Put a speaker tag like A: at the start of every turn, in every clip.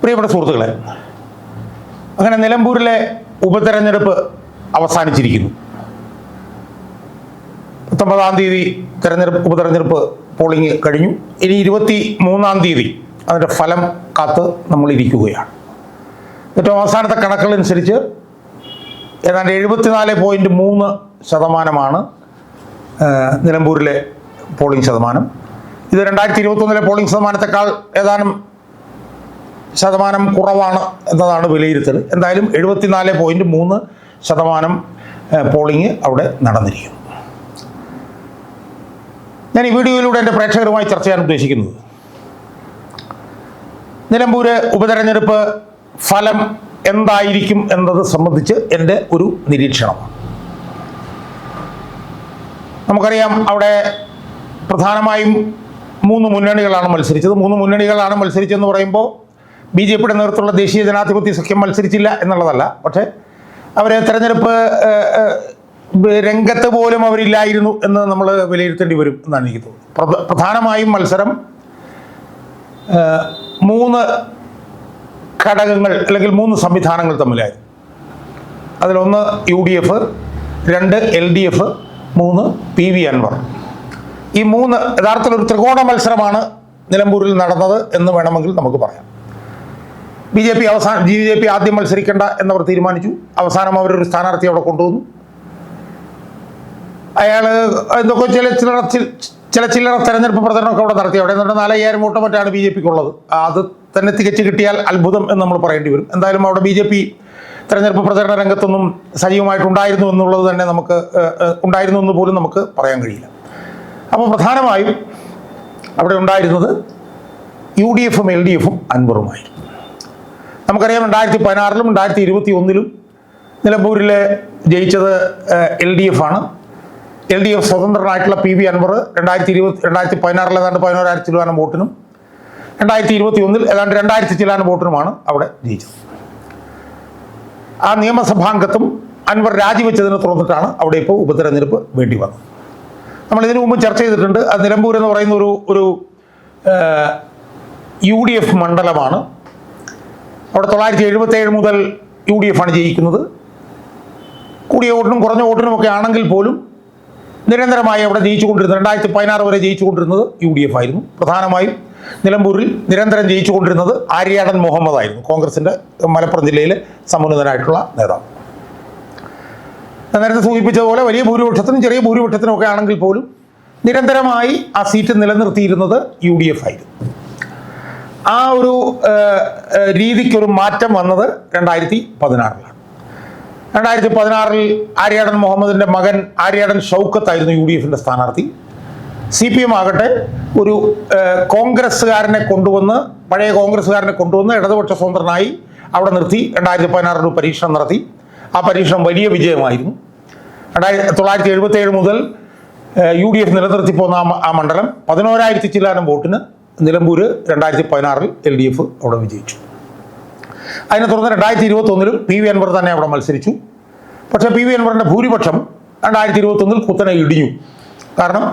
A: പ്രിയപ്പെട്ട സുഹൃത്തുക്കളെ അങ്ങനെ നിലമ്പൂരിലെ ഉപതെരഞ്ഞെടുപ്പ് അവസാനിച്ചിരിക്കുന്നു. പത്തൊമ്പതാം തീയതി തെരഞ്ഞെടുപ്പ് ഉപതെരഞ്ഞെടുപ്പ് പോളിംഗ് കഴിഞ്ഞു. ഇനി ഇരുപത്തി മൂന്നാം തീയതി അതിന്റെ ഫലം കാത്ത് നമ്മൾ ഇരിക്കുകയാണ്. ഏറ്റവും അവസാനത്തെ കണക്കുകളനുസരിച്ച് ഏതാണ്ട് എഴുപത്തിനാല് പോയിന്റ് മൂന്ന് ശതമാനമാണ് നിലമ്പൂരിലെ പോളിംഗ് ശതമാനം. ഇത് രണ്ടായിരത്തി ഇരുപത്തൊന്നിലെ പോളിംഗ് ശതമാനത്തെക്കാൾ ഏതാനും ശതമാനം കുറവാണ് എന്നതാണ് വിലയിരുത്തൽ. എന്തായാലും എഴുപത്തിനാല് പോയിന്റ് മൂന്ന് ശതമാനം പോളിംഗ് അവിടെ നടന്നിരിക്കുന്നു. ഞാൻ ഈ വീഡിയോയിലൂടെ എന്റെ പ്രേക്ഷകരുമായി ചർച്ച ചെയ്യാൻ ഉദ്ദേശിക്കുന്നത് നിലമ്പൂര് ഉപതെരഞ്ഞെടുപ്പ് ഫലം എന്തായിരിക്കും എന്നത് സംബന്ധിച്ച് എന്റെ ഒരു നിരീക്ഷണം. നമുക്കറിയാം അവിടെ പ്രധാനമായും മൂന്ന് മുന്നണികളാണ് മത്സരിച്ചത്. മൂന്ന് മുന്നണികളാണ് മത്സരിച്ചതെന്ന് പറയുമ്പോൾ ബി ജെ പിയുടെ നേതൃത്വമുള്ള ദേശീയ ജനാധിപത്യ സഖ്യം മത്സരിച്ചില്ല എന്നുള്ളതല്ല. പക്ഷേ അവരെ തെരഞ്ഞെടുപ്പ് രംഗത്ത് പോലും അവരില്ലായിരുന്നു എന്ന് നമ്മൾ വിലയിരുത്തേണ്ടി വരും എന്നാണ് എനിക്ക് തോന്നുന്നത്. പ്രധ- പ്രധാനമായും മത്സരം മൂന്ന് ഘടകങ്ങൾ അല്ലെങ്കിൽ മൂന്ന് സംവിധാനങ്ങൾ തമ്മിലായിരുന്നു. അതിലൊന്ന് യു ഡി എഫ് രണ്ട് എൽ ഡി എഫ് മൂന്ന് പി വി അൻവർ. ഈ മൂന്ന് യഥാർത്ഥത്തിൽ ഒരു ത്രികോണ മത്സരമാണ് നിലമ്പൂരിൽ നടന്നത് എന്ന് വേണമെങ്കിൽ നമുക്ക് പറയാം. ബി ജെ പി അവസാനം ബി ജെ പി ആദ്യം മത്സരിക്കേണ്ട എന്നവർ തീരുമാനിച്ചു. അവസാനം അവരൊരു സ്ഥാനാർത്ഥി അവിടെ കൊണ്ടുവന്നു. അയാൾ എന്തൊക്കെ ചില ചില ചില ചില്ലറ തെരഞ്ഞെടുപ്പ് പ്രചരണമൊക്കെ അവിടെ നടത്തി. അവിടെ നിന്നിട്ട് നാലയ്യായിരം വോട്ട് മറ്റാണ് ബി ജെ പിക്ക് ഉള്ളത് അത് തന്നെ തികച്ചു കിട്ടിയാൽ അത്ഭുതം എന്ന് നമ്മൾ പറയേണ്ടി വരും. എന്തായാലും അവിടെ ബി ജെ പി തെരഞ്ഞെടുപ്പ് പ്രചരണ രംഗത്തൊന്നും സജീവമായിട്ടുണ്ടായിരുന്നു എന്നുള്ളത് തന്നെ നമുക്ക് ഉണ്ടായിരുന്നു എന്ന് പോലും നമുക്ക് പറയാൻ കഴിയില്ല. അപ്പോൾ പ്രധാനമായും അവിടെ ഉണ്ടായിരുന്നത് യു ഡി എഫും എൽ ഡി എഫും അൻവറുമായിരുന്നു. നമുക്കറിയാം രണ്ടായിരത്തി പതിനാറിലും രണ്ടായിരത്തി ഇരുപത്തി ഒന്നിലും നിലമ്പൂരിൽ ജയിച്ചത് എൽ ഡി എഫ് ആണ്. എൽ ഡി എഫ് സ്വതന്ത്രനായിട്ടുള്ള പി വി അൻവർ രണ്ടായിരത്തി ഇരുപത്തി രണ്ടായിരത്തി പതിനാറിൽ ഏതാണ്ട് പതിനോരായിരത്തി ചിലവാനം വോട്ടിനും രണ്ടായിരത്തി ഇരുപത്തി ഒന്നിൽ ഏതാണ്ട് രണ്ടായിരത്തി ചിലവാനം വോട്ടിനുമാണ് അവിടെ ജയിച്ചത്. ആ നിയമസഭാംഗത്വം അൻവർ രാജിവെച്ചതിനെ തുടർന്നിട്ടാണ് അവിടെ ഇപ്പോൾ ഉപതെരഞ്ഞെടുപ്പ് വേണ്ടി വന്നത്. നമ്മൾ ഇതിനു മുമ്പ് ചർച്ച ചെയ്തിട്ടുണ്ട്. അത് നിലമ്പൂർ എന്ന് പറയുന്ന ഒരു ഒരു യു ഡി എഫ് മണ്ഡലമാണ്. അവിടെ തൊള്ളായിരത്തി എഴുപത്തേഴ് മുതൽ യു ഡി എഫ് ആണ് ജയിക്കുന്നത്. കൂടിയ വോട്ടിനും കുറഞ്ഞ വോട്ടിനും ഒക്കെ ആണെങ്കിൽ പോലും നിരന്തരമായി അവിടെ ജയിച്ചുകൊണ്ടിരുന്നത് രണ്ടായിരത്തി പതിനാറ് വരെ ജയിച്ചുകൊണ്ടിരുന്നത് യു ഡി എഫ് ആയിരുന്നു. പ്രധാനമായും നിലമ്പൂരിൽ നിരന്തരം ജയിച്ചുകൊണ്ടിരുന്നത് ആര്യാടൻ മുഹമ്മദ് ആയിരുന്നു കോൺഗ്രസിന്റെ മലപ്പുറം ജില്ലയിലെ സമുന്നതനായിട്ടുള്ള നേതാവ്. നേരത്തെ സൂചിപ്പിച്ചതുപോലെ വലിയ ഭൂരിപക്ഷത്തിനും ചെറിയ ഭൂരിപക്ഷത്തിനും ഒക്കെ ആണെങ്കിൽ പോലും നിരന്തരമായി ആ സീറ്റ് നിലനിർത്തിയിരുന്നത് യു ഡി എഫ് ആയിരുന്നു. ആ ഒരു രീതിക്കൊരു മാറ്റം വന്നത് രണ്ടായിരത്തി പതിനാറിലാണ്. രണ്ടായിരത്തി പതിനാറിൽ ആര്യാടൻ മുഹമ്മദിന്റെ മകൻ ആര്യാടൻ ഷൗക്കത്തായിരുന്നു യു ഡി എഫിന്റെ സ്ഥാനാർത്ഥി. സി പി എം ആകട്ടെ ഒരു കോൺഗ്രസ്സുകാരനെ കൊണ്ടുവന്ന് പഴയ കോൺഗ്രസ്സുകാരനെ കൊണ്ടുവന്ന് ഇടതുപക്ഷ സ്വതന്ത്രനായി അവിടെ നിർത്തി രണ്ടായിരത്തി പതിനാറിൽ പരീക്ഷണം നടത്തി. ആ പരീക്ഷണം വലിയ വിജയമായിരുന്നു. രണ്ടായിരത്തി തൊള്ളായിരത്തി എഴുപത്തി ഏഴ് മുതൽ യു ഡി എഫ് നിലനിർത്തി പോന്ന ആ ആ മണ്ഡലം പതിനോരായിരത്തി ചില്ലാനം വോട്ടിന് നിലമ്പൂർ രണ്ടായിരത്തി പതിനാറിൽ എൽ ഡി എഫ് അവിടെ വിജയിച്ചു. അതിനെ തുടർന്ന് രണ്ടായിരത്തി ഇരുപത്തൊന്നിലും പി വി അൻവർ തന്നെ അവിടെ മത്സരിച്ചു. പക്ഷേ പി വി അൻവറിന്റെ ഭൂരിപക്ഷം രണ്ടായിരത്തി ഇരുപത്തൊന്നിൽ കുത്തനെ ഇടിഞ്ഞു. കാരണം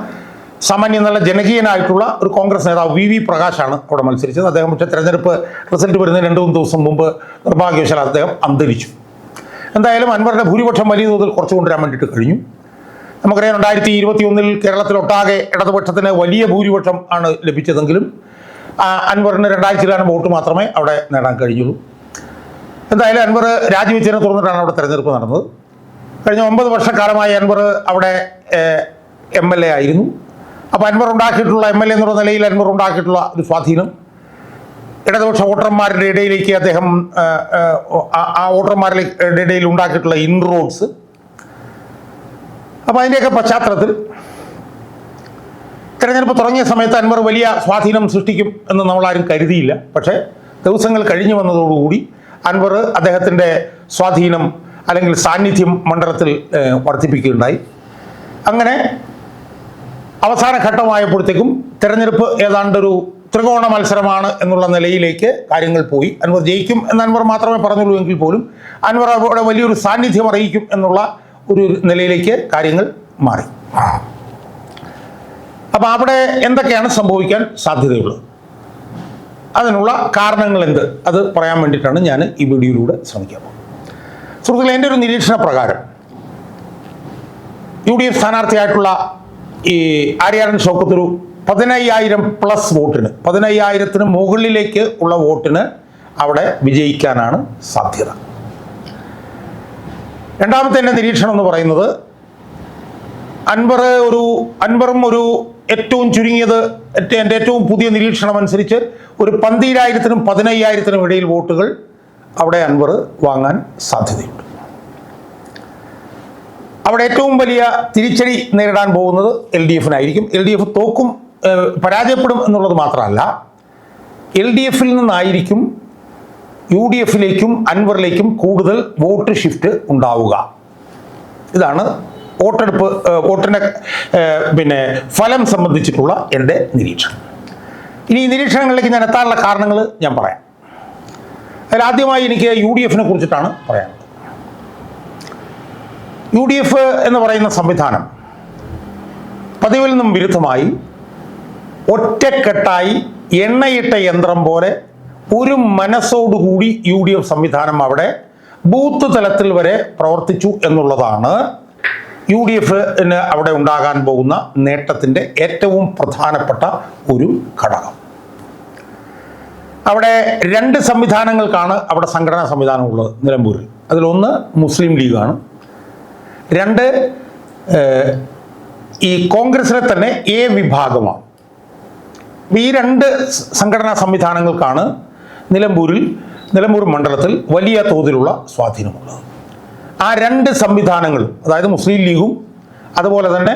A: സാമാന്യം നല്ല ജനകീയനായിട്ടുള്ള ഒരു കോൺഗ്രസ് നേതാവ് വി വി പ്രകാശാണ് അവിടെ മത്സരിച്ചത്. അദ്ദേഹം പക്ഷേ തെരഞ്ഞെടുപ്പ് റിസൾട്ട് വരുന്നതിന് രണ്ട് മൂന്ന് ദിവസം മുമ്പ് നിർഭാഗ്യവശാൽ അദ്ദേഹം അന്തരിച്ചു. എന്തായാലും അൻവറിന്റെ ഭൂരിപക്ഷം വലിയ തോതിൽ കുറച്ചു കൊണ്ടുവരാൻ വേണ്ടിയിട്ട് കഴിഞ്ഞു. നമുക്കറിയാം രണ്ടായിരത്തി ഇരുപത്തി ഒന്നിൽ കേരളത്തിലൊട്ടാകെ ഇടതുപക്ഷത്തിന് വലിയ ഭൂരിപക്ഷം ആണ് ലഭിച്ചതെങ്കിലും അൻവറിന് ചില്ലാനം വോട്ട് മാത്രമേ അവിടെ നേടാൻ കഴിഞ്ഞുള്ളൂ. എന്തായാലും അൻവർ രാജിവെച്ചതിനെ തുടർന്നിട്ടാണ് അവിടെ തെരഞ്ഞെടുപ്പ് നടന്നത്. കഴിഞ്ഞ ഒമ്പത് വർഷക്കാലമായി അൻവർ അവിടെ എം എൽ എ ആയിരുന്നു. അപ്പോൾ അൻവർ ഉണ്ടാക്കിയിട്ടുള്ള എം എൽ എ എന്നുള്ള നിലയിൽ അൻവർ ഉണ്ടാക്കിയിട്ടുള്ള ഒരു സ്വാധീനം. ഇടതുപക്ഷ വോട്ടർമാരുടെ ഇടയിലേക്ക് അദ്ദേഹം ആ വോട്ടർമാരുടെ ഇടയിൽ ഉണ്ടാക്കിയിട്ടുള്ള ഇൻറോഡ്സ് അപ്പോൾ അതിന്റെയൊക്കെ പശ്ചാത്തലത്തിൽ തിരഞ്ഞെടുപ്പ് തുടങ്ങിയ സമയത്ത് അൻവർ വലിയ സ്വാധീനം സൃഷ്ടിക്കും എന്ന് നമ്മൾ ആരും കരുതിയില്ല. പക്ഷേ ദിവസങ്ങൾ കഴിഞ്ഞു വന്നതോടുകൂടി അൻവർ അദ്ദേഹത്തിന്റെ സ്വാധീനം അല്ലെങ്കിൽ സാന്നിധ്യം മണ്ഡലത്തിൽ വർദ്ധിപ്പിക്കുകയുണ്ടായി. അങ്ങനെ അവസാന ഘട്ടമായപ്പോഴത്തേക്കും തിരഞ്ഞെടുപ്പ് ഏതാണ്ടൊരു ത്രികോണ മത്സരമാണ് എന്നുള്ള നിലയിലേക്ക് കാര്യങ്ങൾ പോയി. അൻവർ ജയിക്കും എന്ന് അൻവർ മാത്രമേ പറഞ്ഞുള്ളൂ എങ്കിൽ പോലും അൻവർ അവിടെ വലിയൊരു സാന്നിധ്യം അറിയിക്കും എന്നുള്ള ഒരു നിലയിലേക്ക് കാര്യങ്ങൾ മാറി. അപ്പോൾ അവിടെ എന്തൊക്കെയാണ് സംഭവിക്കാൻ സാധ്യതയുള്ളത്? അതിനുള്ള കാരണങ്ങൾ എന്ത്? അത് പറയാൻ വേണ്ടിയിട്ടാണ് ഞാൻ ഈ വീഡിയോയിലൂടെ ശ്രമിക്കാൻ പോകുന്നത്. സുഹൃത്തുക്കളെ എന്റെ ഒരു നിരീക്ഷണ പ്രകാരം യു ഡി എഫ് സ്ഥാനാർത്ഥിയായിട്ടുള്ള ഈ ആര്യാടൻ ഷോക്കത്തൊരു പതിനയ്യായിരം പ്ലസ് വോട്ടിന് പതിനയ്യായിരത്തിന് മുകളിലേക്ക് ഉള്ള വോട്ടിന് അവിടെ വിജയിക്കാനാണ് സാധ്യത. രണ്ടാമത്തെ എന്റെ നിരീക്ഷണം എന്ന് പറയുന്നത് അൻവർ ഒരു അൻവറും ഒരു ഏറ്റവും ചുരുങ്ങിയത് എന്റെ ഏറ്റവും പുതിയ നിരീക്ഷണം അനുസരിച്ച് ഒരു പന്തിരായിരത്തിനും പതിനയ്യായിരത്തിനും ഇടയിൽ വോട്ടുകൾ അവിടെ അൻവർ വാങ്ങാൻ സാധ്യതയുണ്ട്. അവിടെ ഏറ്റവും വലിയ തിരിച്ചടി നേരിടാൻ പോകുന്നത് എൽ ഡി എഫിനായിരിക്കും. എൽ ഡി എഫ് തോക്കും പരാജയപ്പെടും എന്നുള്ളത് മാത്രമല്ല എൽ ഡി എഫിൽ നിന്നായിരിക്കും യു ഡി എഫിലേക്കും അൻവറിലേക്കും കൂടുതൽ വോട്ട് ഷിഫ്റ്റ് ഉണ്ടാവുക. ഇതാണ് വോട്ടെടുപ്പ് വോട്ടിന്റെ പിന്നെ ഫലം സംബന്ധിച്ചിട്ടുള്ള എന്റെ നിരീക്ഷണം. ഇനി ഈ നിരീക്ഷണങ്ങളിലേക്ക് ഞാൻ എത്താനുള്ള കാരണങ്ങൾ ഞാൻ പറയാം. അതിൽ ആദ്യമായി എനിക്ക് യു ഡി എഫിനെ കുറിച്ചിട്ടാണ് പറയാനുള്ളത്. യു ഡി എഫ് എന്ന് പറയുന്ന സംവിധാനം പതിവിൽ നിന്നും വിരുദ്ധമായി ഒറ്റക്കെട്ടായി എണ്ണയിട്ട യന്ത്രം പോലെ ഒരു മനസ്സോടുകൂടി യു ഡി എഫ് സംവിധാനം അവിടെ ബൂത്ത് തലത്തിൽ വരെ പ്രവർത്തിച്ചു എന്നുള്ളതാണ് യു ഡി എഫിന് അവിടെ ഉണ്ടാകാൻ പോകുന്ന നേട്ടത്തിന്റെ ഏറ്റവും പ്രധാനപ്പെട്ട ഒരു ഘടകം. അവിടെ രണ്ട് സംവിധാനങ്ങൾക്കാണ് അവിടെ സംഘടനാ സംവിധാനം ഉള്ളത് നിലമ്പൂരിൽ. അതിലൊന്ന് മുസ്ലിം ലീഗാണ്. രണ്ട് ഈ കോൺഗ്രസിലെ തന്നെ എ വിഭാഗമാണ്. ഈ രണ്ട് സംഘടനാ സംവിധാനങ്ങൾക്കാണ് നിലമ്പൂരിൽ നിലമ്പൂർ മണ്ഡലത്തിൽ വലിയ തോതിലുള്ള സ്വാധീനമുള്ളത് ആ രണ്ട് സംവിധാനങ്ങളും അതായത് മുസ്ലിം ലീഗും അതുപോലെ തന്നെ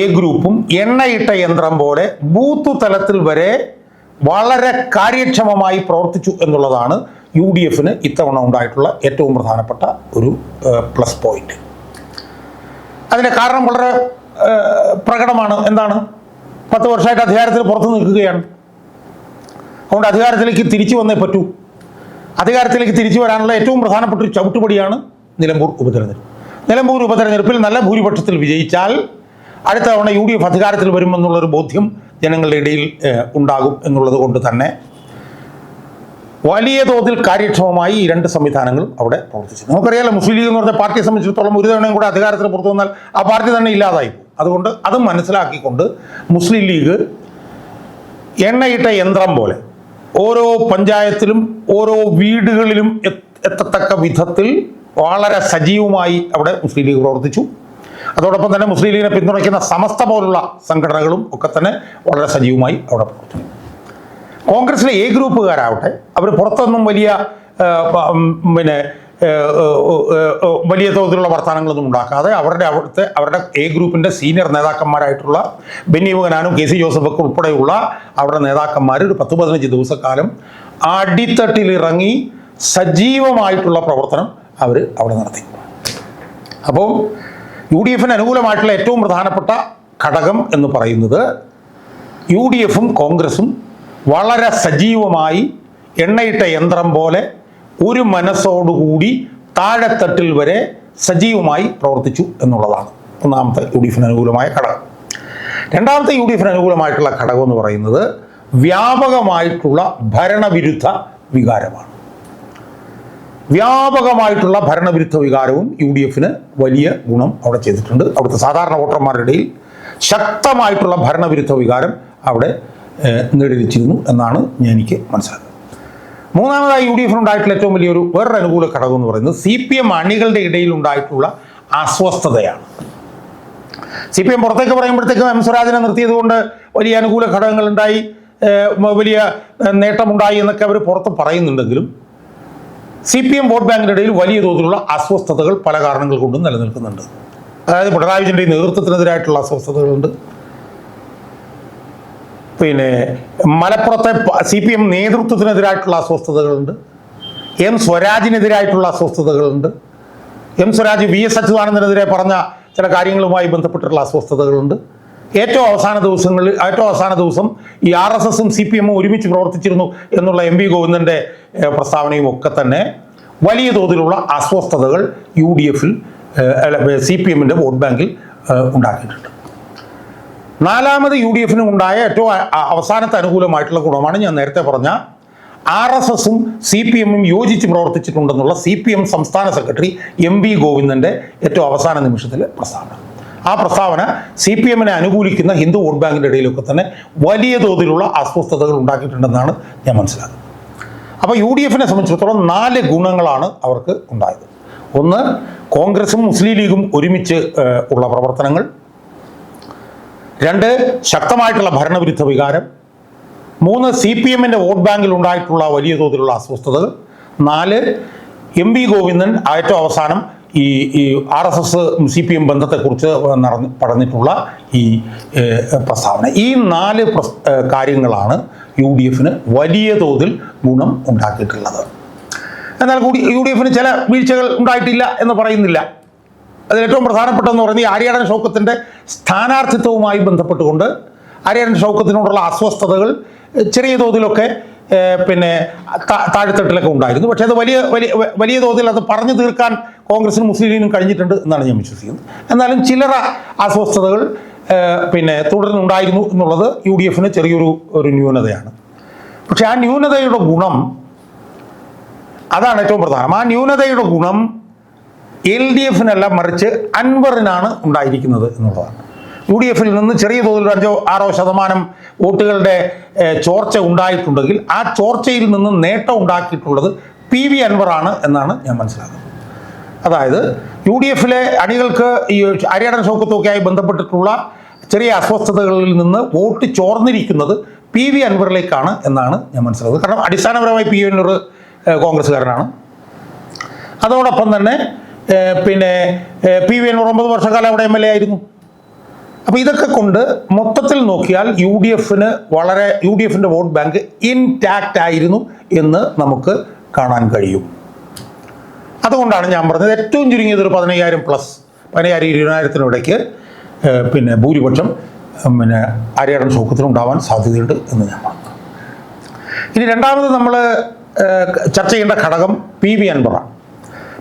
A: എ ഗ്രൂപ്പും എണ്ണയിട്ട യന്ത്രം പോലെ ബൂത്ത് തലത്തിൽ വരെ വളരെ കാര്യക്ഷമമായി പ്രവർത്തിച്ചു എന്നുള്ളതാണ് യു ഡി എഫിന് ഇത്തവണ ഉണ്ടായിട്ടുള്ള ഏറ്റവും പ്രധാനപ്പെട്ട ഒരു പ്ലസ് പോയിന്റ്. അതിന്റെ കാരണം വളരെ പ്രകടമാണ്. എന്താണ്? പത്ത് വർഷമായിട്ട് അധികാരത്തിൽ പുറത്തു നിൽക്കുകയാണ്. അതുകൊണ്ട് അധികാരത്തിലേക്ക് തിരിച്ചു വന്നേ പറ്റൂ. അധികാരത്തിലേക്ക് തിരിച്ചു വരാനുള്ള ഏറ്റവും പ്രധാനപ്പെട്ട ഒരു ചവിട്ടുപടിയാണ് നിലമ്പൂർ ഉപതെരഞ്ഞെടുപ്പ്. നിലമ്പൂർ ഉപതെരഞ്ഞെടുപ്പിൽ നല്ല ഭൂരിപക്ഷത്തിൽ വിജയിച്ചാൽ അടുത്ത തവണ യു ഡി എഫ് അധികാരത്തിൽ വരുമെന്നുള്ളൊരു ബോധ്യം ജനങ്ങളുടെ ഇടയിൽ ഉണ്ടാകും എന്നുള്ളത് കൊണ്ട് തന്നെ വലിയ തോതിൽ കാര്യക്ഷമമായി ഈ രണ്ട് സംവിധാനങ്ങൾ അവിടെ പ്രവർത്തിച്ചു നമുക്കറിയാലോ മുസ്ലിം ലീഗ് എന്ന് പറഞ്ഞ പാർട്ടിയെ സംബന്ധിച്ചിടത്തോളം ഒരു തവണയും കൂടെ അധികാരത്തിൽ പുറത്തു വന്നാൽ ആ പാർട്ടി തന്നെ ഇല്ലാതായി അതുകൊണ്ട് അത് മനസ്സിലാക്കിക്കൊണ്ട് മുസ്ലിം ലീഗ് എണ്ണയിട്ട യന്ത്രം പോലെ ഓരോ പഞ്ചായത്തിലും ഓരോ വീടുകളിലും എത്ത- എത്തത്തക്ക വിധത്തിൽ വളരെ സജീവമായി അവിടെ മുസ്ലിം ലീഗ് പ്രവർത്തിച്ചു. അതോടൊപ്പം തന്നെ മുസ്ലിം ലീഗിനെ പിന്തുണയ്ക്കുന്ന സമസ്ത പോലുള്ള സംഘടനകളും ഒക്കെ തന്നെ വളരെ സജീവമായി അവിടെ പ്രവർത്തിച്ചു. കോൺഗ്രസിലെ എ ഗ്രൂപ്പുകാരാവട്ടെ അവർ പുറത്തൊന്നും വലിയ പിന്നെ വലിയ തോതിലുള്ള വർത്തമാനങ്ങളൊന്നും ഉണ്ടാക്കാതെ അവരുടെ അവിടുത്തെ അവരുടെ എ ഗ്രൂപ്പിന്റെ സീനിയർ നേതാക്കന്മാരായിട്ടുള്ള ബെന്നി മകനാനും കെ സി ജോസഫൊക്കെ ഉൾപ്പെടെയുള്ള അവരുടെ നേതാക്കന്മാർ ഒരു പത്ത് പതിനഞ്ച് ദിവസക്കാലം അടിത്തട്ടിലിറങ്ങി സജീവമായിട്ടുള്ള പ്രവർത്തനം അവർ അവിടെ നടത്തി. അപ്പോൾ യു ഡി എഫിന് അനുകൂലമായിട്ടുള്ള ഏറ്റവും പ്രധാനപ്പെട്ട ഘടകം എന്ന് പറയുന്നത് യു ഡി എഫും കോൺഗ്രസും വളരെ സജീവമായി എണ്ണയിട്ട യന്ത്രം പോലെ ഒരു മനസ്സോടുകൂടി താഴെത്തട്ടിൽ വരെ സജീവമായി പ്രവർത്തിച്ചു എന്നുള്ളതാണ്. ഒന്നാമത്തെ യു ഡി എഫിന് അനുകൂലമായ ഘടകം. രണ്ടാമത്തെ യു ഡി എഫിന് അനുകൂലമായിട്ടുള്ള ഘടകം എന്ന് പറയുന്നത് വ്യാപകമായിട്ടുള്ള ഭരണവിരുദ്ധ വികാരമാണ്. വ്യാപകമായിട്ടുള്ള ഭരണവിരുദ്ധ വികാരവും യു ഡി എഫിന് വലിയ ഗുണം അവിടെ ചെയ്തിട്ടുണ്ട്. അവിടുത്തെ സാധാരണ വോട്ടർമാരുടെ ഇടയിൽ ശക്തമായിട്ടുള്ള ഭരണവിരുദ്ധ വികാരം അവിടെ നേടിവെച്ചിരുന്നു എന്നാണ് ഞാൻ എനിക്ക് മനസ്സിലാക്കുന്നത്. മൂന്നാമതായി യു ഡി എഫിന് ഉണ്ടായിട്ടുള്ള ഏറ്റവും വലിയൊരു വേറൊരു അനുകൂല ഘടകം എന്ന് പറയുന്നത് സി പി എം അണികളുടെ ഇടയിൽ ഉണ്ടായിട്ടുള്ള അസ്വസ്ഥതയാണ്. സി പി എം പുറത്തേക്ക് പറയുമ്പോഴത്തേക്കും എം സ്വരാജിനെ നിർത്തിയത് കൊണ്ട് വലിയ അനുകൂല ഘടകങ്ങൾ ഉണ്ടായി വലിയ നേട്ടമുണ്ടായി എന്നൊക്കെ അവർ പുറത്ത് പറയുന്നുണ്ടെങ്കിലും സി പി എം വോട്ട് ബാങ്കിന്റെ ഇടയിൽ വലിയ തോതിലുള്ള അസ്വസ്ഥതകൾ പല കാരണങ്ങൾ കൊണ്ടും നിലനിൽക്കുന്നുണ്ട്. അതായത് പിണറായി വിജയന്റെ നേതൃത്വത്തിനെതിരായിട്ടുള്ള അസ്വസ്ഥതകളുണ്ട്. പിന്നെ മലപ്പുറത്തെ സി പി എം നേതൃത്വത്തിനെതിരായിട്ടുള്ള അസ്വസ്ഥതകളുണ്ട്. എം സ്വരാജിനെതിരായിട്ടുള്ള അസ്വസ്ഥതകളുണ്ട്. എം സ്വരാജ് വി എസ് അച്യുതാനന്ദനെതിരെ പറഞ്ഞ ചില കാര്യങ്ങളുമായി ബന്ധപ്പെട്ടിട്ടുള്ള അസ്വസ്ഥതകളുണ്ട്. ഏറ്റവും അവസാന ദിവസങ്ങളിൽ ഏറ്റവും അവസാന ദിവസം ഈ ആർ എസ് എസും സി പി എമ്മും ഒരുമിച്ച് പ്രവർത്തിച്ചിരുന്നു എന്നുള്ള എം വി ഗോവിന്ദന്റെ പ്രസ്താവനയും ഒക്കെ തന്നെ വലിയ തോതിലുള്ള അസ്വസ്ഥതകൾ യു ഡി എഫിൽ സി പി എമ്മിന്റെ വോട്ട് ബാങ്കിൽ ഉണ്ടാക്കിയിട്ടുണ്ട്. നാലാമത് യു ഡി എഫിനും ഉണ്ടായ ഏറ്റവും അവസാനത്തെ അനുകൂലമായിട്ടുള്ള ഗുണമാണ് ഞാൻ നേരത്തെ പറഞ്ഞ ആർ എസ് എസും സി പി എമ്മും യോജിച്ച് പ്രവർത്തിച്ചിട്ടുണ്ടെന്നുള്ള സി പി എം സംസ്ഥാന സെക്രട്ടറി എം വി ഗോവിന്ദന്റെ ഏറ്റവും അവസാന നിമിഷത്തിലെ പ്രസ്താവന. ആ പ്രസ്താവന സി പി എമ്മിനെ അനുകൂലിക്കുന്ന ഹിന്ദു വോട്ട് ബാങ്കിന്റെ ഇടയിലൊക്കെ തന്നെ വലിയ തോതിലുള്ള അസ്വസ്ഥതകൾ ഉണ്ടാക്കിയിട്ടുണ്ടെന്നാണ് ഞാൻ മനസ്സിലാക്കുന്നത്. അപ്പോൾ യു ഡി എഫിനെ സംബന്ധിച്ചിടത്തോളം നാല് ഗുണങ്ങളാണ് അവർക്ക് ഉണ്ടായത്. ഒന്ന് കോൺഗ്രസും മുസ്ലിം ലീഗും ഒരുമിച്ച് ഉള്ള പ്രവർത്തനങ്ങൾ. രണ്ട് ശക്തമായിട്ടുള്ള ഭരണവിരുദ്ധ വികാരം. മൂന്ന് സി പി എമ്മിന്റെ വോട്ട് ബാങ്കിൽ ഉണ്ടായിട്ടുള്ള വലിയ തോതിലുള്ള അസ്വസ്ഥതകൾ നാല് എം വി ഗോവിന്ദൻ ഏറ്റവും അവസാനം ഈ ഈ R S S C P M ബന്ധത്തെക്കുറിച്ച് നടന്ന് പറഞ്ഞിട്ടുള്ള ഈ പ്രസ്താവന. ഈ നാല് കാര്യങ്ങളാണ് യു ഡി എഫിന് വലിയ തോതിൽ ഗുണം ഉണ്ടാക്കിയിട്ടുള്ളത്. എന്നാൽ കൂടി യു ഡി എഫിന് ചില വീഴ്ചകൾ ഉണ്ടായിട്ടില്ല എന്ന് പറയുന്നില്ല. അതിൽ ഏറ്റവും പ്രധാനപ്പെട്ടതെന്ന് പറയുന്നത് ഈ ആര്യാടൻ ഷൗക്കത്തിന്റെ സ്ഥാനാർത്ഥിത്വവുമായി ബന്ധപ്പെട്ടുകൊണ്ട് ആര്യാടൻ ഷൗക്കത്തിനോടുള്ള അസ്വസ്ഥതകൾ ചെറിയ തോതിലൊക്കെ പിന്നെ താഴെത്തട്ടിലൊക്കെ ഉണ്ടായിരുന്നു. പക്ഷേ അത് വലിയ വലിയ വലിയ തോതിൽ അത് പറഞ്ഞു തീർക്കാൻ കോൺഗ്രസിനും മുസ്ലിം ലീഗിനും കഴിഞ്ഞിട്ടുണ്ട് എന്നാണ് ഞാൻ വിശ്വസിക്കുന്നത് എന്നാലും ചില്ലറ അസ്വസ്ഥതകൾ പിന്നെ തുടർന്നുണ്ടായിരുന്നു എന്നുള്ളത് യു ഡി എഫിന് ചെറിയൊരു ഒരു ന്യൂനതയാണ്. പക്ഷേ ആ ന്യൂനതയുടെ ഗുണം അതാണ് ഏറ്റവും പ്രധാനം. ആ ന്യൂനതയുടെ ഗുണം എൽ ഡി എഫിനല്ല മറിച്ച് അൻവറിനാണ് ഉണ്ടായിരിക്കുന്നത് എന്നുള്ളതാണ്. യു ഡി എഫിൽ നിന്ന് ചെറിയ തോതിൽ അഞ്ചോ ആറോ ശതമാനം വോട്ടുകളുടെ ചോർച്ച ഉണ്ടായിട്ടുണ്ടെങ്കിൽ ആ ചോർച്ചയിൽ നിന്ന് നേട്ടം ഉണ്ടാക്കിയിട്ടുള്ളത് പി വി അൻവറാണ് എന്നാണ് ഞാൻ മനസ്സിലാക്കുന്നത്. അതായത് യു ഡി എഫിലെ അണികൾക്ക് ഈ ഹരിയാടൻ ഷൗക്കത്തുമൊക്കെയായി ബന്ധപ്പെട്ടിട്ടുള്ള ചെറിയ അസ്വസ്ഥതകളിൽ നിന്ന് വോട്ട് ചോർന്നിരിക്കുന്നത് പി വി അൻവറിലേക്കാണ് എന്നാണ് ഞാൻ മനസ്സിലാക്കുന്നത്. കാരണം അടിസ്ഥാനപരമായി പി വി അൻവർ കോൺഗ്രസ്സുകാരനാണ്. അതോടൊപ്പം തന്നെ പിന്നെ പി വി അൻവർ ഒമ്പത് വർഷക്കാലം അവിടെ എം എൽ എ ആയിരുന്നു. അപ്പോൾ ഇതൊക്കെ കൊണ്ട് മൊത്തത്തിൽ നോക്കിയാൽ യു ഡി എഫിന് വളരെ യു ഡി എഫിന്റെ വോട്ട് ബാങ്ക് ഇൻടാക്റ്റ് ആയിരുന്നു എന്ന് നമുക്ക് കാണാൻ കഴിയും. അതുകൊണ്ടാണ് ഞാൻ പറഞ്ഞത് ഏറ്റവും ചുരുങ്ങിയത് ഒരു പതിനയ്യായിരം പ്ലസ് പതിനയ്യായിരം ഇരുപതിനായിരത്തിനിടയ്ക്ക് പിന്നെ ഭൂരിപക്ഷം പിന്നെ ആര്യാടൻ സൗഖ്യത്തിനുണ്ടാവാൻ സാധ്യതയുണ്ട് എന്ന് ഞാൻ പറഞ്ഞു. ഇനി രണ്ടാമത് നമ്മൾ ചർച്ച ചെയ്യേണ്ട ഘടകം പി വി അൻവറാണ്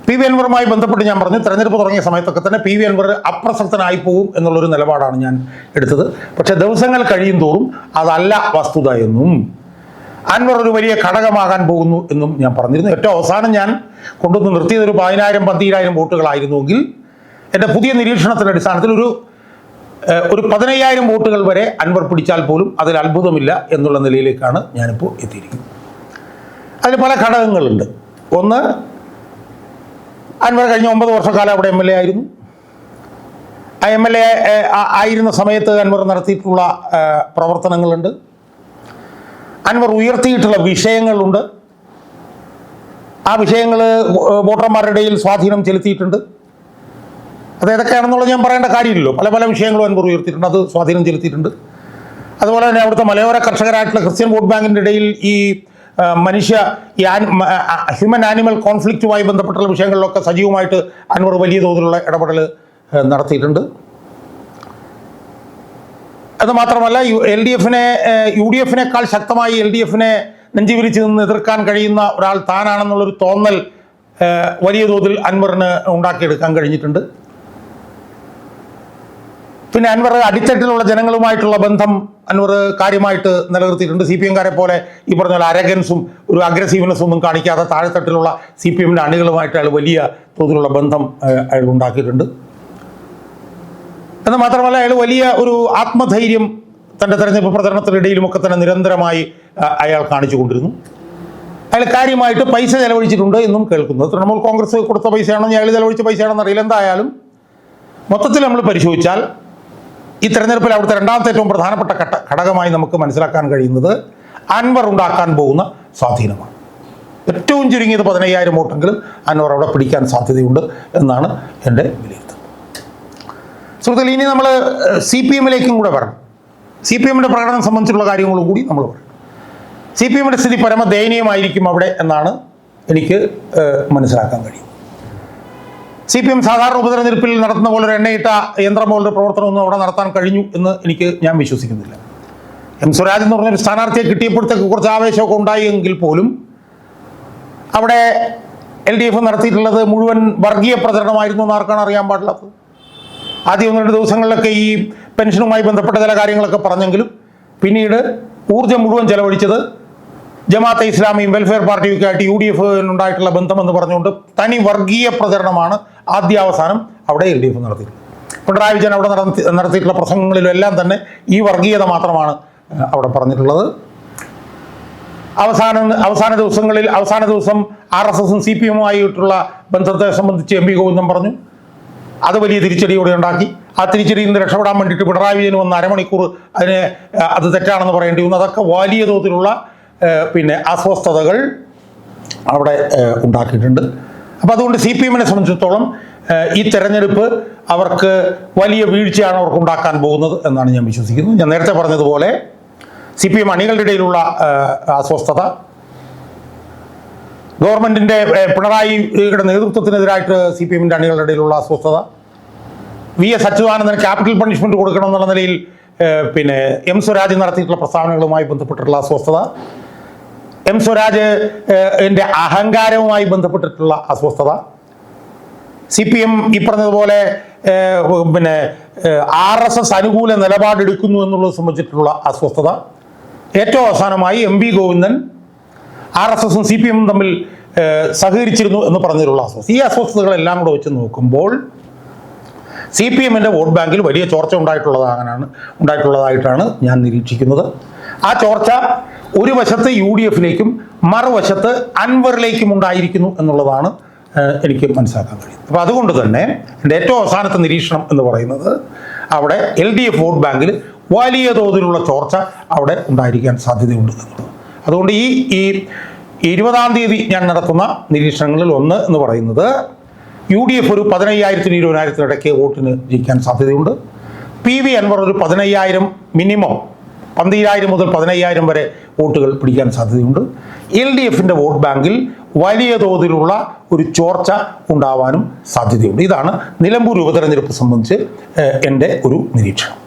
A: പി വി അൻവറുമായി ബന്ധപ്പെട്ട് ഞാൻ പറഞ്ഞു തെരഞ്ഞെടുപ്പ് തുടങ്ങിയ സമയത്തൊക്കെ തന്നെ പി വി അൻവർ അപ്രസക്തനായി പോകും എന്നുള്ളൊരു നിലപാടാണ് ഞാൻ എടുത്തത്. പക്ഷെ ദിവസങ്ങൾ കഴിയും തോറും അതല്ല വസ്തുത എന്നും അൻവർ ഒരു വലിയ ഘടകമാകാൻ പോകുന്നു എന്നും ഞാൻ പറഞ്ഞിരുന്നു. ഏറ്റവും അവസാനം ഞാൻ കൊണ്ടുവന്ന് നിർത്തിയത് ഒരു പതിനായിരം പന്തിരായിരം വോട്ടുകളായിരുന്നുവെങ്കിൽ എന്റെ പുതിയ നിരീക്ഷണത്തിന്റെ അടിസ്ഥാനത്തിൽ ഒരു ഒരു പതിനയ്യായിരം വോട്ടുകൾ വരെ അൻവർ പിടിച്ചാൽ പോലും അതിൽ അത്ഭുതമില്ല എന്നുള്ള നിലയിലേക്കാണ് ഞാനിപ്പോൾ എത്തിയിരിക്കുന്നത്. അതിൽ പല ഘടകങ്ങളുണ്ട്. ഒന്ന് അൻവർ കഴിഞ്ഞ ഒമ്പത് വർഷക്കാലം അവിടെ എം എൽ എ ആയിരുന്നു. ആ എം എൽ എ ആയിരുന്ന സമയത്ത് അൻവർ നടത്തിയിട്ടുള്ള പ്രവർത്തനങ്ങളുണ്ട്. അൻവർ ഉയർത്തിയിട്ടുള്ള വിഷയങ്ങളുണ്ട്. ആ വിഷയങ്ങൾ വോട്ടർമാരുടെ ഇടയിൽ സ്വാധീനം ചെലുത്തിയിട്ടുണ്ട്. അത് ഏതൊക്കെയാണെന്നുള്ളത് ഞാൻ പറയേണ്ട കാര്യമില്ലല്ലോ. പല പല വിഷയങ്ങളും അൻവർ ഉയർത്തിയിട്ടുണ്ട്. അത് സ്വാധീനം ചെലുത്തിയിട്ടുണ്ട്. അതുപോലെ തന്നെ അവിടുത്തെ മലയോര കർഷകരായിട്ടുള്ള ക്രിസ്ത്യൻ വോട്ട് ബാങ്കിന്റെ ഇടയിൽ ഈ മനുഷ്യ ഹ്യൂമൻ ആനിമൽ കോൺഫ്ലിക്റ്റുമായി ബന്ധപ്പെട്ടുള്ള വിഷയങ്ങളിലൊക്കെ സജീവമായിട്ട് അൻവർ വലിയ തോതിലുള്ള ഇടപെടൽ നടത്തിയിട്ടുണ്ട്. അത് മാത്രമല്ല എൽ ഡി എഫിനെ യു ഡി എഫിനേക്കാൾ ശക്തമായി എൽ ഡി എഫിനെ നെഞ്ചുവിരിച്ച് നിന്ന് എതിർക്കാൻ കഴിയുന്ന ഒരാൾ താനാണെന്നുള്ളൊരു തോന്നൽ വലിയ തോതിൽ അൻവറിന് ഉണ്ടാക്കിയെടുക്കാൻ കഴിഞ്ഞിട്ടുണ്ട്. പിന്നെ അൻവർ അടിത്തട്ടിലുള്ള ജനങ്ങളുമായിട്ടുള്ള ബന്ധം അൻവർ കാര്യമായിട്ട് നിലനിർത്തിയിട്ടുണ്ട്. സി പി എംകാരെ പോലെ ഈ പറഞ്ഞ പോലെ അരഗൻസും ഒരു അഗ്രസീവ്നെസ്സും ഒന്നും കാണിക്കാതെ താഴെത്തട്ടിലുള്ള സി പി എമ്മിന്റെ അണികളുമായിട്ട് അയാൾ വലിയ തോതിലുള്ള ബന്ധം അയാൾ ഉണ്ടാക്കിയിട്ടുണ്ട്. എന്ന് മാത്രമല്ല അയാൾ വലിയ ഒരു ആത്മധൈര്യം തന്റെ തെരഞ്ഞെടുപ്പ് പ്രചരണത്തിനിടയിലുമൊക്കെ തന്നെ നിരന്തരമായി അയാൾ കാണിച്ചു കൊണ്ടിരുന്നു അയാൾ കാര്യമായിട്ട് പൈസ ചെലവഴിച്ചിട്ടുണ്ട് എന്നും കേൾക്കുന്നത് തൃണമൂൽ കോൺഗ്രസ് കൊടുത്ത പൈസയാണോ അയാൾ ചെലവഴിച്ച പൈസയാണെന്ന് അറിയില്ല എന്തായാലും മൊത്തത്തിൽ നമ്മൾ പരിശോധിച്ചാൽ ഈ തെരഞ്ഞെടുപ്പിൽ അവിടുത്തെ രണ്ടാമത്തെ ഏറ്റവും പ്രധാനപ്പെട്ട ഘടകമായി നമുക്ക് മനസ്സിലാക്കാൻ കഴിയുന്നത് അൻവർ ഉണ്ടാക്കാൻ പോകുന്ന സ്വാധീനമാണ്. ഏറ്റവും ചുരുങ്ങിയത് പതിനയ്യായിരം വോട്ടെങ്കിലും അൻവർ അവിടെ പിടിക്കാൻ സാധ്യതയുണ്ട് എന്നാണ് എന്റെ വിലയിരുത്തൽ. സുഹൃത്തുക്കൾ ഇനി നമ്മൾ സി പി എമ്മിലേക്കും കൂടെ വരണം. സി പി എമ്മിന്റെ പ്രകടനം സംബന്ധിച്ചുള്ള കാര്യങ്ങളും കൂടി നമ്മൾ പറയണം. സി പി എമ്മിന്റെ സ്ഥിതി പരമദയനീയമായിരിക്കും അവിടെ എന്നാണ് എനിക്ക് മനസ്സിലാക്കാൻ കഴിയും സി പി എം സാധാരണ ഉപതെരഞ്ഞെടുപ്പിൽ നടത്തുന്ന പോലെ ഒരു എണ്ണയിട്ട യന്ത്രം പോലൊരു പ്രവർത്തനമൊന്നും അവിടെ നടത്താൻ കഴിഞ്ഞു എന്ന് എനിക്ക് ഞാൻ വിശ്വസിക്കുന്നില്ല. എം സ്വരാജ് എന്ന് പറഞ്ഞൊരു സ്ഥാനാർത്ഥിയെ കിട്ടിയപ്പോഴത്തേക്ക് കുറച്ച് ആവേശമൊക്കെ ഉണ്ടായി എങ്കിൽ പോലും അവിടെ എൽ ഡി എഫ് നടത്തിയിട്ടുള്ളത് മുഴുവൻ വർഗീയ പ്രചരണമായിരുന്നു എന്ന് ആർക്കാണ് അറിയാൻ പാടില്ലാത്തത്. ആദ്യം ഒന്ന് രണ്ട് ദിവസങ്ങളിലൊക്കെ ഈ പെൻഷനുമായി ബന്ധപ്പെട്ട ചില കാര്യങ്ങളൊക്കെ പറഞ്ഞെങ്കിലും പിന്നീട് ഊർജം മുഴുവൻ ചെലവഴിച്ചത് ജമാഅത്തെ ഇസ്ലാമിയും വെൽഫെയർ പാർട്ടിയൊക്കെ ആയിട്ട് യു ഡി എഫിനുണ്ടായിട്ടുള്ള ബന്ധമെന്ന് പറഞ്ഞുകൊണ്ട് തനി വർഗീയ പ്രചരണമാണ് ആദ്യാവസാനം അവിടെ എൽ ഡി എഫ് നടത്തി. പിണറായി വിജയൻ അവിടെ നടത്തി നടത്തിയിട്ടുള്ള പ്രസംഗങ്ങളിലും എല്ലാം തന്നെ ഈ വർഗീയത മാത്രമാണ് അവിടെ പറഞ്ഞിട്ടുള്ളത്. അവസാന അവസാന ദിവസങ്ങളിൽ അവസാന ദിവസം ആർ എസ് എസും സി പി എമ്മുമായിട്ടുള്ള ബന്ധത്തെ സംബന്ധിച്ച് എം പി ഗോവിന്ദൻ പറഞ്ഞു. അത് വലിയ തിരിച്ചടിയോടെ ഉണ്ടാക്കി. ആ തിരിച്ചടിയിൽ നിന്ന് രക്ഷപ്പെടാൻ വേണ്ടിയിട്ട് പിണറായി വിജയൻ വന്ന് അരമണിക്കൂർ അതിനെ അത് തെറ്റാണെന്ന് പറയേണ്ടി വന്നു. അതൊക്കെ വലിയ തോതിലുള്ള പിന്നെ അസ്വസ്ഥതകൾ അവിടെ ഉണ്ടാക്കിയിട്ടുണ്ട്. അപ്പോൾ അതുകൊണ്ട് സി പി എമ്മിനെ സംബന്ധിച്ചിടത്തോളം ഈ തെരഞ്ഞെടുപ്പ് അവർക്ക് വലിയ വീഴ്ചയാണ് അവർക്ക് ഉണ്ടാക്കാൻ പോകുന്നത് എന്നാണ് ഞാൻ വിശ്വസിക്കുന്നത്. ഞാൻ നേരത്തെ പറഞ്ഞതുപോലെ സി പി എം അണികളുടെ ഇടയിലുള്ള അസ്വസ്ഥത ഗവൺമെന്റിന്റെ പിണറായിയുടെ നേതൃത്വത്തിനെതിരായിട്ട് സി പി എമ്മിന്റെ അണികളുടെ ഇടയിലുള്ള അസ്വസ്ഥത വി എസ് അച്യുതാനന്ദന് ക്യാപിറ്റൽ പണിഷ്മെന്റ് കൊടുക്കണം എന്നുള്ള നിലയിൽ പിന്നെ എം സ്വരാജ് നടത്തിയിട്ടുള്ള പ്രസ്താവനകളുമായി ബന്ധപ്പെട്ടിട്ടുള്ള അസ്വസ്ഥത എം സ്വരാജ് എന്റെ അഹങ്കാരവുമായി ബന്ധപ്പെട്ടിട്ടുള്ള അസ്വസ്ഥത. സി പി എം ഈ പറഞ്ഞതുപോലെ പിന്നെ ആർ എസ് എസ് അനുകൂല നിലപാടെടുക്കുന്നു എന്നുള്ളത് സംബന്ധിച്ചിട്ടുള്ള അസ്വസ്ഥത. ഏറ്റവും അവസാനമായി M V Govindan R S എസും സി പി എമ്മും തമ്മിൽ സഹകരിച്ചിരുന്നു എന്ന് പറഞ്ഞിട്ടുള്ള അസ്വസ്ഥ ഈ അസ്വസ്ഥതകളെല്ലാം കൂടെ വെച്ച് നോക്കുമ്പോൾ സി പി എമ്മിന്റെ വോട്ട് ബാങ്കിൽ വലിയ ചോർച്ച ഉണ്ടായിട്ടുള്ളത് അങ്ങനെയാണ് ഉണ്ടായിട്ടുള്ളതായിട്ടാണ് ഞാൻ നിരീക്ഷിക്കുന്നത്. ആ ചോർച്ച ഒരു വശത്ത് യു ഡി എഫിലേക്കും മറുവശത്ത് അൻവറിലേക്കും ഉണ്ടായിരിക്കുന്നു എന്നുള്ളതാണ് എനിക്ക് മനസ്സിലാക്കാൻ കഴിയുന്നത്. അപ്പോൾ അതുകൊണ്ട് തന്നെ എന്റെ ഏറ്റവും അവസാനത്തെ നിരീക്ഷണം എന്ന് പറയുന്നത് അവിടെ എൽ ഡി എഫ് വോട്ട് ബാങ്കിൽ വലിയ തോതിലുള്ള ചോർച്ച അവിടെ ഉണ്ടായിരിക്കാൻ സാധ്യതയുണ്ട് എന്നുള്ളത് അതുകൊണ്ട് ഈ ഈ ഇരുപതാം തീയതി ഞാൻ നടത്തുന്ന നിരീക്ഷണങ്ങളിൽ ഒന്ന് എന്ന് പറയുന്നത് യു ഡി എഫ് ഒരു പതിനയ്യായിരത്തിന് ഇരുപതിനായിരത്തിന് ഇടയ്ക്ക് വോട്ടിന് ജയിക്കാൻ സാധ്യതയുണ്ട്. പി വി അൻവർ ഒരു പതിനയ്യായിരം മിനിമം പന്തിരായിരം മുതൽ പതിനയ്യായിരം വരെ വോട്ടുകൾ പിടിക്കാൻ സാധ്യതയുണ്ട്. എൽ ഡി എഫിന്റെ വോട്ട് ബാങ്കിൽ വലിയ തോതിലുള്ള ഒരു ചോർച്ച ഉണ്ടാവാനും സാധ്യതയുണ്ട്. ഇതാണ് നിലമ്പൂർ ഉപതെരഞ്ഞെടുപ്പ് സംബന്ധിച്ച് എന്റെ ഒരു നിരീക്ഷണം.